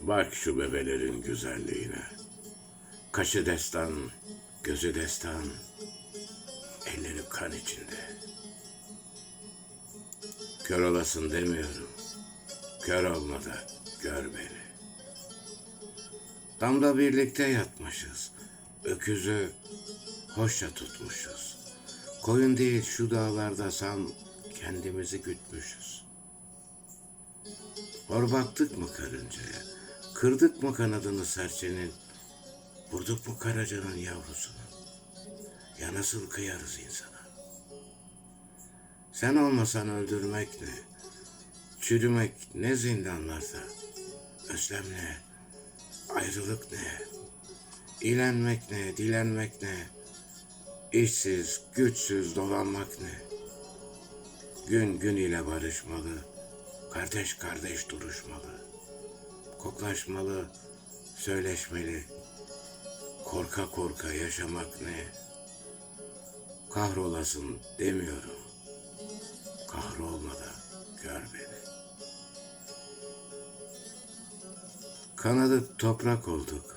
Bak şu bebelerin güzelliğine. Kaşı destan, gözü destan, elleri kan içinde. Kör olasın demiyorum. Kör olma da gör beni. Damda birlikte yatmışız. Öküzü hoşça tutmuşuz. Koyun değil şu dağlarda san kendimizi gütmüşüz. Horbattık mı karıncaya? Kırdık mı kanadını serçenin? Vurduk mu karacanın yavrusunu? Ya nasıl kıyarız insana? Sen olmasan öldürmek ne? Çürümek ne zindanlarda? Özlem ne? Ayrılık ne? İlenmek ne? Dilenmek ne? İşsiz, güçsüz dolanmak ne? Gün gün ile barışmalı, kardeş kardeş duruşmalı, koklaşmalı, söyleşmeli, korka korka yaşamak ne? Kahrolasın demiyorum, kahrolma da gör beni. Kanadık toprak olduk,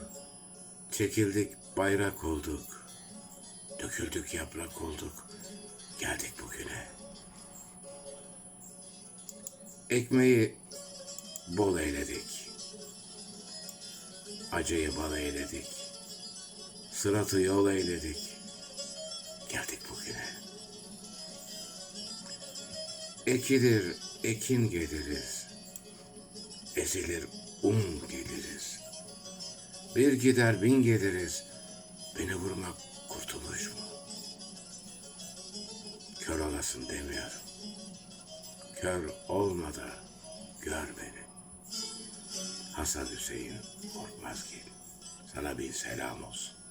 çekildik bayrak olduk, döküldük yaprak olduk, geldik bugüne. Ekmeği bol eyledik. Acıyı bal eyledik. Sıratı yol eyledik. Geldik bugüne. Ekilir, ekin geliriz. Ezilir, un geliriz. Bir gider bin geliriz. Beni vurmak kurtuluş mu? Kör olasın demiyorum. Kör olma da gör beni. Hasan Hüseyin Korkmazgil. Sana bir selam olsun.